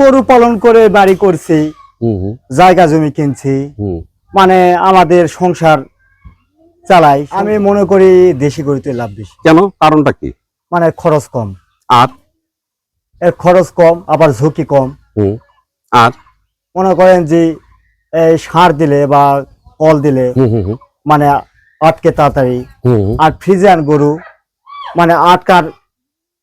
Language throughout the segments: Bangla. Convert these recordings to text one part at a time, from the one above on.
গরু পালন করে বাড়ি করছি জায়গা জমি কিনছি মানে আমাদের সংসার চালাই। আমি মনে করি দেশি গরুতে লাভ বেশি। কেন? কারণটা কি? মানে খরচ কম। আর? এর খরচ কম আবার ঝুঁকি কম। আর? মনে করেন যে এই সার দিলে বা কল দিলে মানে আটকে তাড়াতাড়ি। আর ফ্রিজিয়ান গরু মানে আটকার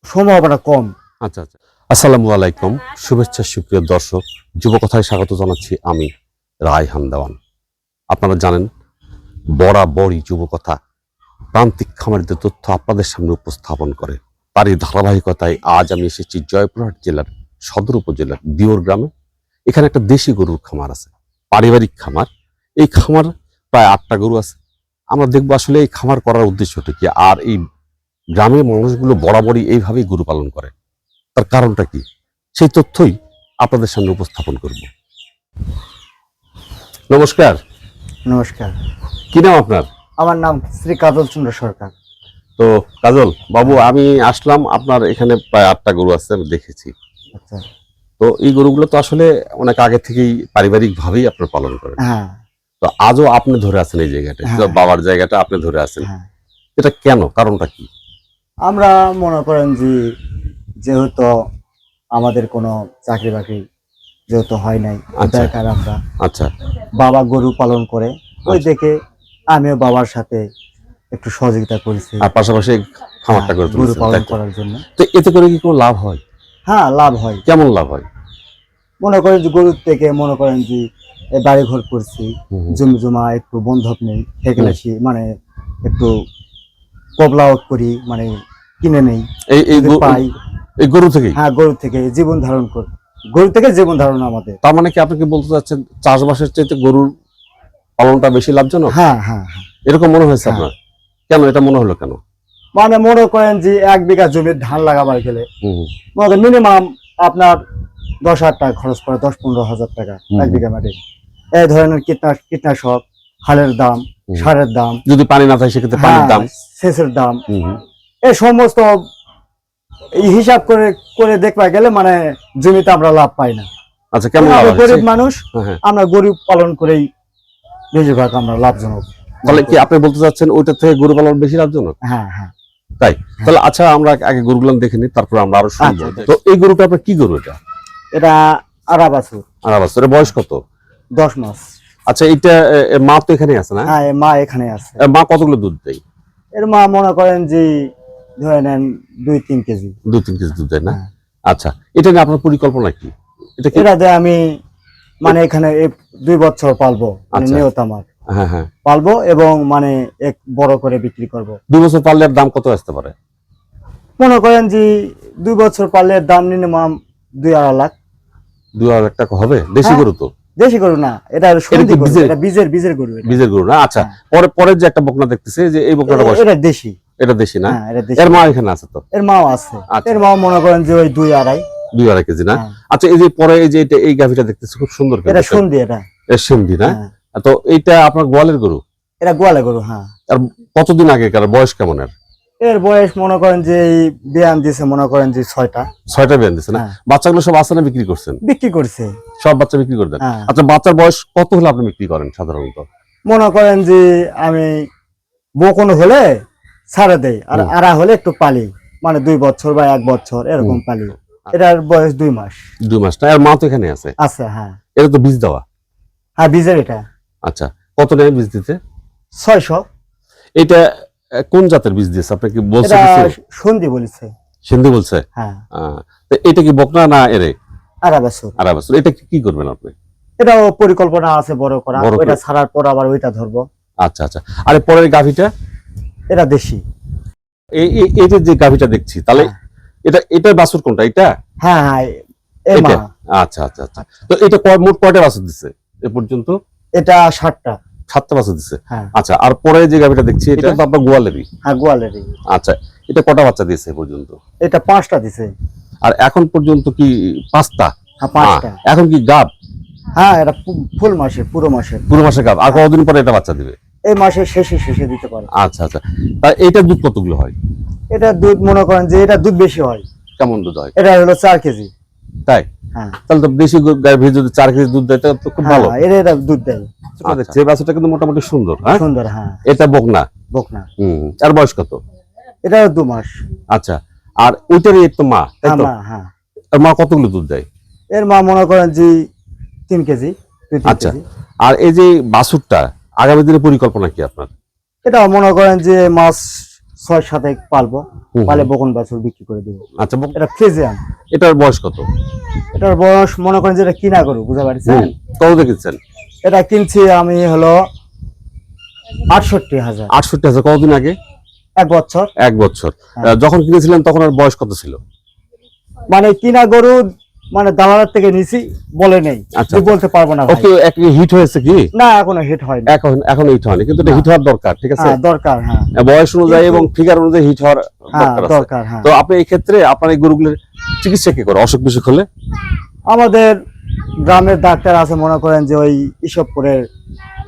সম্ভাবনা কম। আচ্ছা আচ্ছা। আসসালামু আলাইকুম। শুভেচ্ছা, সুপ্রিয় দর্শক, যুবকথায় স্বাগত জানাচ্ছি আমি রায়হান দেওয়ান। আপনারা জানেন, বরাবরই যুবকথা প্রান্তিক খামারিদের তথ্য আপনাদের সামনে উপস্থাপন করে। তারই ধারাবাহিকতায় আজ আমি এসেছি জয়পুরহাট জেলার সদর উপজেলার দিওর গ্রামে। এখানে একটা দেশি গরুর খামার আছে, পারিবারিক খামার। এই খামার প্রায় আটটা গরু আছে। আমরা দেখব আসলে এই খামার করার উদ্দেশ্যটা কি, আর এই গ্রামের মানুষগুলো বরাবরই এইভাবেই গরু পালন করে। তার কারণটা কি? সেই তথ্যই আপনাদের সামনে উপস্থাপন করব। নমস্কার। নমস্কার। কি নাম আপনার? আমার নাম শ্রী কাজল চন্দ্র সরকার। তো কাজল বাবু আমি আসলাম আপনার এখানে প্রায় আটটা গরু আছে আমি দেখেছি। আচ্ছা। তো এই গরুগুলো তো আসলে অনেক আগে থেকেই পারিবারিক ভাবেই আপনার পালন করেন। হ্যাঁ। তো আজও আপনি ধরে আছেন এই জায়গাটা হ্যাঁ। বাবার জায়গাটা আপনি ধরে আছেন। হ্যাঁ। এটা কেন কারণটা কি? আমরা মনে করেন যে যেহেতু আমাদের কোনো চাকরি বাকরি যেহেতু হয় নাই আচ্ছা। বেকার আমরা আচ্ছা। বাবা গরু পালন করে ওই আচ্ছা। দেখে আমিও বাবার সাথে একটু সহযোগিতা করেছি। আর পাশাপাশি খামারটা করে গরু পালন করার জন্য। তো এতে করে কি কোনো লাভ হয়? হ্যাঁ লাভ হয়। কেমন লাভ হয়? মনে করেন যে গরুর থেকে মনে করেন যে বাড়ি ঘর করছি। জমি জমা একটু বন্ধক নেই ফেকেলাসি মানে একটু কবলাও করি মানে কিনে নেই এই এই পাই এই গরু থেকেই? হ্যাঁ গরু থেকে জীবন ধারণ করি। গরু থেকে জীবন ধারণ আমাদের। তার মানে কি আপনি কি বলতে চাচ্ছেন চাষবাসের চাইতে গরুর পালনটা বেশি লাভজনক? হ্যাঁ হ্যাঁ হ্যাঁ। এরকম মনে হয়েছে হ্যাঁ। আপনার? কেন এটা মনে হলো কেন? মানে মনে করেন যে এক বিঘা জমির ধান লাগাবার গেলে। মিনিমাম আপনার দশ হাজার টাকা খরচ পড়ে দশ পনেরো হাজার টাকা এক বিঘা মাটি। এই ধরনের কীটনাশ কীটনাশক হালের দাম সারের দাম। যদি পানি না থাকে সেক্ষেত্রে পানির হ্যাঁ, দাম। সেচের দাম। এই সমস্ত এই হিসাব করে করে দেখবা গেলে মানে জমিতে আমরা লাভ পাই না। আচ্ছা কেমন? গরিব মানুষ হ্যাঁ, হ্যাঁ। আমরা গরিব পালন করেই বেশিরভাগ আমরা লাভজনক। তাহলে কি আপনি বলতে চাচ্ছেন ওইটা থেকে গরু পালন বেশি লাভজনক? হ্যাঁ হ্যাঁ। তাহলে আচ্ছা আমরা আগে গরুগুলো দেখে নিই তারপর আমরা আরও শুনব। আচ্ছা, তো এই গরুটা আপনার কি গরু এটা? এটা আরাবাসু আর আবার এর বয়স কত? দশ মাস। আচ্ছা এটা মা তো এখানে আছে না? হ্যাঁ মা এখানে আছে। মা কতগুলো দুধ দেয়? এর মা মনে করেন যে ধরে নেন দুই তিন কেজি। দু তিন কেজি দুধ দেয় না? হ্যাঁ। আচ্ছা এটা নিয়ে আপনার পরিকল্পনা কি? এটা কি এটা দিয়ে আমি মানে এখানে দুই বছর পালবো মানে আচ্ছা। নিয়ত আমার। হ্যাঁ হ্যাঁ। পালবো এবং মানে এক বড় করে বিক্রি করব। দুই বছর পারলে দাম কত আসতে পারে? মনে করেন যে দুই বছর পারলে দাম মিনিমাম দুই আড়াই লাখ। দুই হাজার টাকা হবে? দেশি হ্যাঁ। গরু তো? দেশি গরু না এটা সন্ধি গরু এটা বীজের বীজের গরু এটা। বীজের গরু না? আচ্ছা হ্যাঁ। পরে পরের যে একটা বকনা দেখতেছে যে এই বকনাটা বয়স এটা দেশি। এটা দেশি না? হ্যাঁ এর মা এখানে আছে তো? এর মাও আছে। আচ্ছা। এর মাও মনে করেন যে ওই দুই আড়াই। দুই আড়াই কেজি না? হ্যাঁ। আচ্ছা এই যে পরে এই যে এটা এই গাভিটা দেখতেছে খুব সুন্দর এটা সন্ধি এটা। এর সিন্ধি না। তো এইটা আপনার গোয়ালের গরু? এটা গোয়ালে গরু হ্যাঁ। আর কতদিন আগেকার? বয়স কেমন এর? এর বয়স মনে করেন যে এই বিয়ান দিছে মনে করেন যে ছয়টা। ছয়টা বিয়ান দিছে না? হ্যাঁ। বাচ্চাগুলো সব না বিক্রি করছেন? বিক্রি করছে। সব বাচ্চা বিক্রি করে দেন। হ্যাঁ। আচ্ছা বাচ্চার বয়স কত হলে আপনি বিক্রি করেন সাধারণত? মনে করেন যে আমি বকন হলে ছাড়ে দেই আর। আড়া হলে একটু পালি মানে দুই বছর বা এক বছর এরকম। পালি। এটার বয়স দুই মাস। দুই মাস না এর মা তো এখানে আছে? আছে হ্যাঁ। এটা তো বীজ দেওয়া? হ্যাঁ বীজের এটা। আচ্ছা কত নেয় বীজ দিতে? ছয়শো। এটা কোন জাতের বীজ দিয়েছে আপনি কি বলছে এটা? সন্ধি বলেছে। সিন্ধু বলছে? হ্যাঁ। এটা কি বকনা না এরে? আড়া বছর। আর বছর। এটা কি- করবেন আপনি? এটাও পরিকল্পনা আছে বড় করা। ওইটা ছাড়ার পর আবার ওইটা ধরবো। আচ্ছা আচ্ছা। আরে পরের গাভিটা? এটা দেশি। এই এই- যে গাভিটা দেখছি তাহলে হ্যাঁ। এটা এটার বাছুর কোনটা? এটা? হ্যাঁ হ্যাঁ এটা? আচ্ছা আচ্ছা আচ্ছা। তো এটা মোট কয়টা বাছুর দিচ্ছে এ পর্যন্ত? এটা ষাটটা। সাতটা বাছুর দিচ্ছে হ্যাঁ। আচ্ছা আর পরে যে গাভিটা দেখছি এটা তো আপনার গোয়ালেরই। হ্যাঁ গোয়ালেরই। আচ্ছা এটা কটা বাচ্চা দিয়েছে পর্যন্ত? এটা পাঁচটা দিছে। আর এখন পর্যন্ত কি পাঁচটা? হ্যাঁ পাঁচটা। এখন কি গাব? হ্যাঁ এটা ফুল মাসে পুরো মাসে। পুরো মাসে গাব। আর কতদিন পরে এটা বাচ্চা দিবে? এই মাসের শেষে শেষে দিতে পারে। আচ্ছা আচ্ছা। তা এইটার দুধ কতগুলো হয়? এটা দুধ মনে করেন যে এটা দুধ বেশি হয়। কেমন দুধ হয়? এটা হলো চার কেজি। তাই? তাহলে তো দেশি যদি চার কেজি দুধ দেয় তো খুব ভালো। হ্যাঁ, এরা এরা দুধ দেয়। আচ্ছা। এই কিন্তু মোটামুটি সুন্দর হ্যাঁ? সুন্দর হ্যাঁ। এটা বকনা? বকনা। হুম। আর বয়স কত? এটাও দু মাস। আচ্ছা। আর ওইটারই মা তাই হ্যাঁ তো মা হ্যাঁ। মা কতগুলো দুধ দেয়? এর মা মনে করেন যে তিন কেজি আচ্ছা। আর এই যে বাছুরটা আগামী দিনের পরিকল্পনা কি আপনার? এটা মনে করেন যে মাছ ছয় পালবো পালে বকন বাছুর বিক্রি করে দেবো। আচ্ছা এটা ফ্রিজিয়ান। এটার বয়স কত? এটার বয়স মনে করেন যে এটা কিনা করু বুঝতে পারছেন? কত দেখেছেন? এটা কিনছি আমি হলো আটষট্টি হাজার। আটষট্টি হাজার কতদিন আগে? এক বছর। এক বছর। হ্যাঁ। যখন কিনেছিলেন তখন আর বয়স কত ছিল? মানে কিনা গরু মানে দালালের থেকে নিছি বলে নেই। আচ্ছা। বলতে পারব না ওকে হিট হয়েছে কি? না এখনও হিট হয়নি। এখন এখন হিট হয়নি কিন্তু হিট হওয়ার দরকার ঠিক আছে? হ্যাঁ দরকার হ্যাঁ। বয়স অনুযায়ী এবং ফিগার অনুযায়ী হিট হওয়ার হ্যাঁ দরকার হ্যাঁ। তো আপনি এই ক্ষেত্রে আপনার এই গরুগুলোর চিকিৎসা কি করে অসুখ বিসুখ হলে? আমাদের গ্রামের ডাক্তার আছে মনে করেন যে ওই ইসবপুরের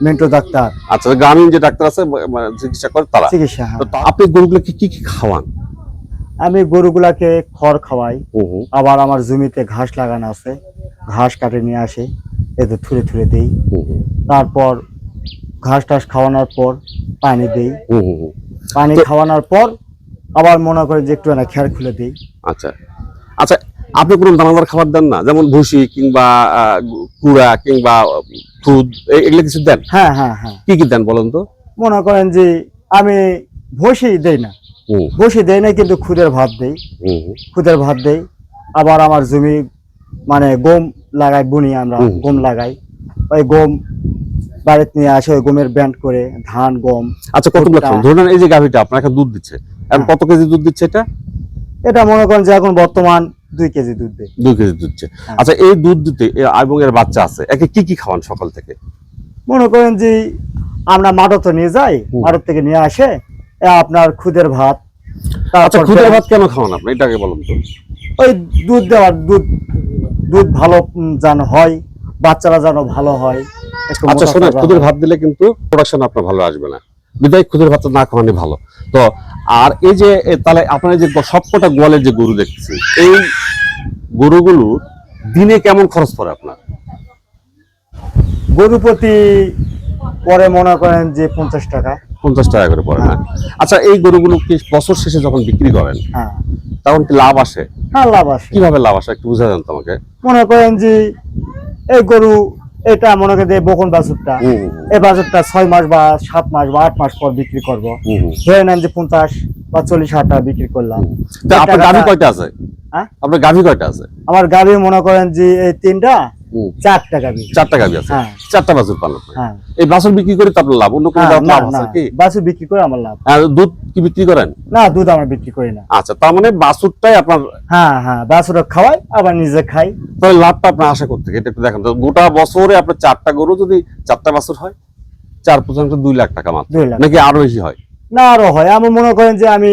মেন্টো ডাক্তার। আচ্ছা গ্রামীণ যে ডাক্তার আছে চিকিৎসা করে তারা। চিকিৎসা হ্যাঁ। তো আপনি গরুগুলোকে কি কি খাওয়ান? আমি গরুগুলাকে খড় খাওয়াই। আবার আমার জমিতে ঘাস লাগানো আছে। ঘাস কাটে নিয়ে আসে এতে থুরে থুরে দেই। তারপর ঘাস টাস খাওয়ানোর পর পানি দেই। পানি খাওয়ানোর পর আবার মনে করে যে একটু না খেয়ার খুলে দিই। আচ্ছা। আচ্ছা আপনি কোনো দানাদার খাবার দেন না? যেমন ভুসি কিংবা কুড়া কিংবা খুদ এগুলো কিছু দেন? হ্যাঁ হ্যাঁ হ্যাঁ। কি কি দেন বলেন তো? মনে করেন যে আমি ভসি দেই না। হুম। ভসি দেই না কিন্তু খুদের ভাত দেই খুদের ভাত দেই আবার আমার জমি মানে গম লাগাই বুনি আমরা। গম লাগাই। ওই গম বাড়িতে নিয়ে আসে ওই গমের ব্যান্ড করে ধান গম আচ্ছা। খান ধরুন এই যে গাভিটা এখন দুধ দিচ্ছে। এখন হ্যাঁ। কত কেজি দুধ দিচ্ছে এটা? এটা মনে করেন যে এখন বর্তমান দুই কেজি দুধ দেয়। দুই কেজি দুধ দিচ্ছে। হ্যাঁ। আচ্ছা এই দুধ দিতে এবং এর বাচ্চা আছে একে কি কি খাওয়ান সকাল থেকে? মনে করেন যে আমরা মাঠত নিয়ে যাই। মাঠত থেকে নিয়ে আসে আপনার খুদের ভাত আচ্ছা খুদের ভাত কেন খাওয়ান আপনি? এটাকে বলুন তো। ওই দুধ দেওয়ার দুধ দুধ ভালো যেন হয় বাচ্চারা যেন ভালো হয় আচ্ছা শোনেন খুদের ভাত দিলে কিন্তু প্রোডাকশন আপনার ভালো আসবে না। বিদায় খুদের ভাত না খাওয়ানি ভালো। তো আর এই যে তাহলে আপনার যে সবকটা গোয়ালের যে গরু দেখতেছি এই গরুগুলো দিনে কেমন খরচ পড়ে আপনার? গরু প্রতি পরে মনে করেন যে পঞ্চাশ টাকা। পঞ্চাশ টাকা করে পড়ে না। আচ্ছা এই গরুগুলো কি বছর শেষে যখন বিক্রি করেন হ্যাঁ। তখন কি লাভ আসে? হ্যাঁ লাভ আসে। কীভাবে লাভ আসে একটু বুঝা দেন তো আমাকে। মনে করেন যে এই গরু এটা মনে করেন যে বকন বাছুরটা এই বাছুরটা ছয় মাস বা সাত মাস বা আট মাস পর বিক্রি করব। ধরে নেন যে পঞ্চাশ বা চল্লিশ হাজার টাকা বিক্রি করলাম। আপনার গাভী কয়টা আছে? হ্যাঁ? আপনার গাভী কয়টা আছে? আমার গাড়ি মনে করেন যে এই তিনটা আছে। হ্যাঁ। চারটা বাছুর হ্যাঁ। এই বাছুর বিক্রি করে তো আপনার লাভ? অন্য কোনো হ্যাঁ, লাভ আছে কি? বাছুর বিক্রি করে আমার লাভ। আর দুধ কি বিক্রি করেন? না দুধ আমরা বিক্রি করি না। আচ্ছা তার মানে বাছুরটাই আপনার হ্যাঁ হ্যাঁ বাছুর খাওয়াই আবার নিজে খাই। তাহলে লাভটা আপনার আশা করতে এটা একটু দেখেন। গোটা বছরে আপনার চারটা গরু যদি চারটা বাছুর হয় চার পর্যন্ত দুই লাখ টাকা মাত্র। নাকি আরও বেশি হয়? না আরও হয়। আমি মনে করেন যে আমি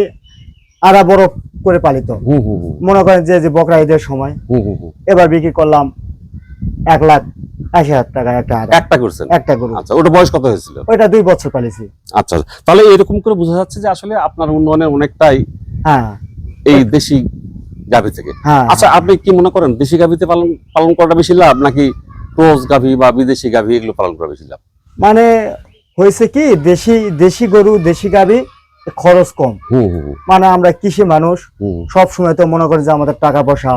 আড়া বড় করে পালিত। মনে করেন যে বকরা ঈদের সময়। এবার বিক্রি করলাম এক লাখ আশি হাজার টাকা একটা একটা করছেন? একটা গরু। আচ্ছা ওটা বয়স কত হয়েছিল? দুই বছর পালিছি আচ্ছা তাহলে এরকম করে বোঝা যাচ্ছে যে আসলে আপনার উন্নয়নের অনেকটাই হ্যাঁ। এই দেশি গাভী থেকে। হ্যাঁ। আচ্ছা আপনি কি মনে করেন দেশি গাভীতে পালন পালন করাটা বেশি লাভ নাকি ক্রোজ গাভী বা বিদেশি গাভী এগুলো পালন করা বেশি লাভ? মানে হয়েছে কি দেশি দেশি গরু দেশি গাবি খরচ কম। মানে আমরা কৃষি মানুষ সব সময় তো মনে করি যে আমাদের টাকা পয়সা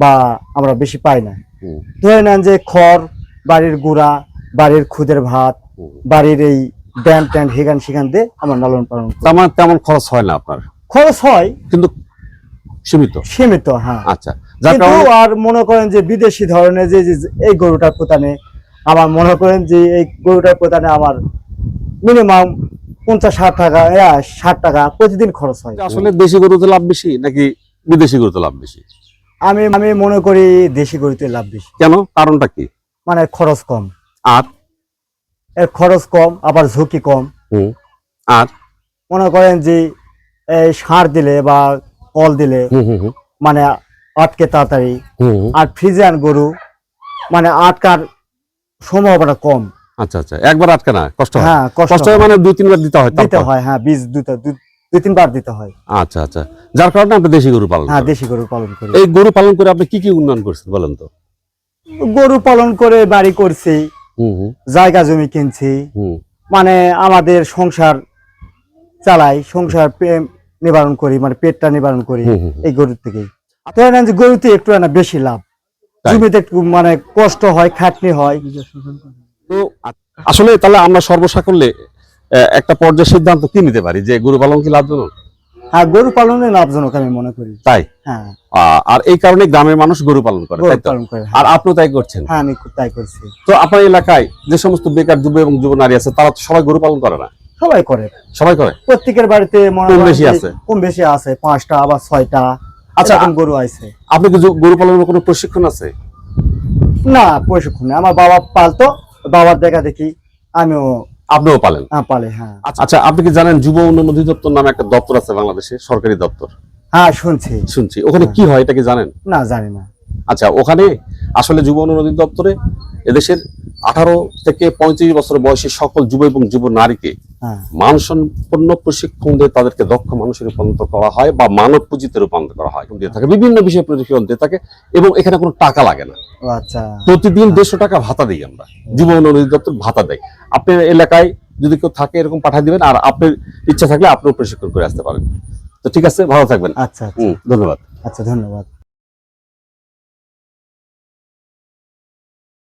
বা আমরা বেশি পাই না। ধরে নেন যে খড় বাড়ির গুড়া বাড়ির খুদের ভাত বাড়ির এই ড্যান ট্যান হেগান সেখান দিয়ে আমার লালন পালন। তার মানে তেমন খরচ হয় না আপনার? খরচ হয় কিন্তু সীমিত? সীমিত হ্যাঁ। আচ্ছা কিন্তু আর মনে করেন যে বিদেশি ধরনের যে এই গরুটার প্রতানে আমার মনে করেন যে এই গরুটার প্রতানে আমার মিনিমাম পঞ্চাশ ষাট টাকা ষাট টাকা প্রতিদিন খরচ হয়। আসলে দেশি গরুতে লাভ বেশি নাকি বিদেশি গরুতে লাভ বেশি? আমি আমি মনে করি দেশি গরুতে লাভ বেশি। কেন? কারণটা কি? মানে খরচ কম। আর? এর খরচ কম আবার ঝুঁকি কম। আর? মনে করেন যে এই সার দিলে বা কল দিলে মানে আটকে তাড়াতাড়ি। আর ফ্রিজিয়ান গরু মানে আটকার সম্ভাবনা কম। আচ্ছা আচ্ছা। একবার আটকে না কষ্ট হয়? হ্যাঁ কষ্ট হয় মানে দুই তিনবার দিতে হয় দিতে হয় হ্যাঁ বীজ দুটো দু- দুই তিনবার দিতে হয়। আচ্ছা আচ্ছা। যার কারণে আপনি দেশি গরু পালন হ্যাঁ দেশি গরু পালন করি। এই গরু পালন করে আপনি কি কি উন্নয়ন করছেন বলেন তো? গরু পালন করে বাড়ি করছি জায়গা জমি কিনছি মানে আমাদের সংসার চালাই সংসার নিবারণ করি মানে পেটটা নিবারণ করি। এই গরুর থেকেই ধরেন যে গরুতে একটু না বেশি লাভ। জমিতে একটু মানে কষ্ট হয় খাটনি হয়। তো আসলে তাহলে আমরা সর্বসাকল্যে একটা পর্যায়ে সিদ্ধান্ত কি নিতে পারি? যে গরু পালন কি লাভজনক? হ্যাঁ গরু পালনে লাভজনক আমি মনে করি। তাই? হ্যাঁ। আর এই কারণে গ্রামের মানুষ গরু পালন করে তাই তো? হ্যাঁ। আর আপনিও তাই করছেন? হ্যাঁ আমি তাই করছি। তো আপনার এলাকায় যে সমস্ত বেকার যুব এবং যুব নারী আছে তারা তো সবাই গরু পালন করে না? সবাই করে। সবাই করে? প্রত্যেকের বাড়িতে কম বেশি আছে। কম বেশি আছে পাঁচটা আবার ছয়টা আচ্ছা, গরু আছে। আপনি কি গরু পালনের কোনো প্রশিক্ষণ আছে? না প্রশিক্ষণ নেই। আমার বাবা পালতো বাবার দেখা দেখি আমিও আপনিও পালেন? হ্যাঁ, পালে হ্যাঁ। আচ্ছা আপনি কি জানেন যুব উন্নয়ন অধিদপ্তর নামে একটা দপ্তর আছে বাংলাদেশে সরকারি দপ্তর? হ্যাঁ শুনছি। শুনছি। ওখানে কি হয় এটা কি জানেন? না জানি না। আচ্ছা ওখানে আসলে যুব উন্নয়ন অধিদপ্তরে এদেশের আঠারো থেকে পঁয়ত্রিশ বছর বয়সী সকল যুব এবং যুব নারীকে হ্যাঁ মানসম্পন্ন প্রশিক্ষণ দিয়ে তাদেরকে দক্ষ মানুষের রূপান্তর করা হয় বা মানব পুঁজিতে রূপান্তর করা হয়। দিয়ে থাকে বিভিন্ন বিষয়ে প্রশিক্ষণ দিয়ে থাকে এবং এখানে কোনো টাকা লাগে না। আচ্ছা। প্রতিদিন দেড়শো টাকা ভাতা দিই আমরা। যুব উন্নয়ন অধিদপ্তর ভাতা দেয়। আপনার এলাকায় যদি কেউ থাকে এরকম পাঠিয়ে দিবেন আর আপনার ইচ্ছা থাকলে আপনিও প্রশিক্ষণ করে আসতে পারেন। তো ঠিক আছে ভালো থাকবেন। আচ্ছা আচ্ছা। ধন্যবাদ। আচ্ছা ধন্যবাদ।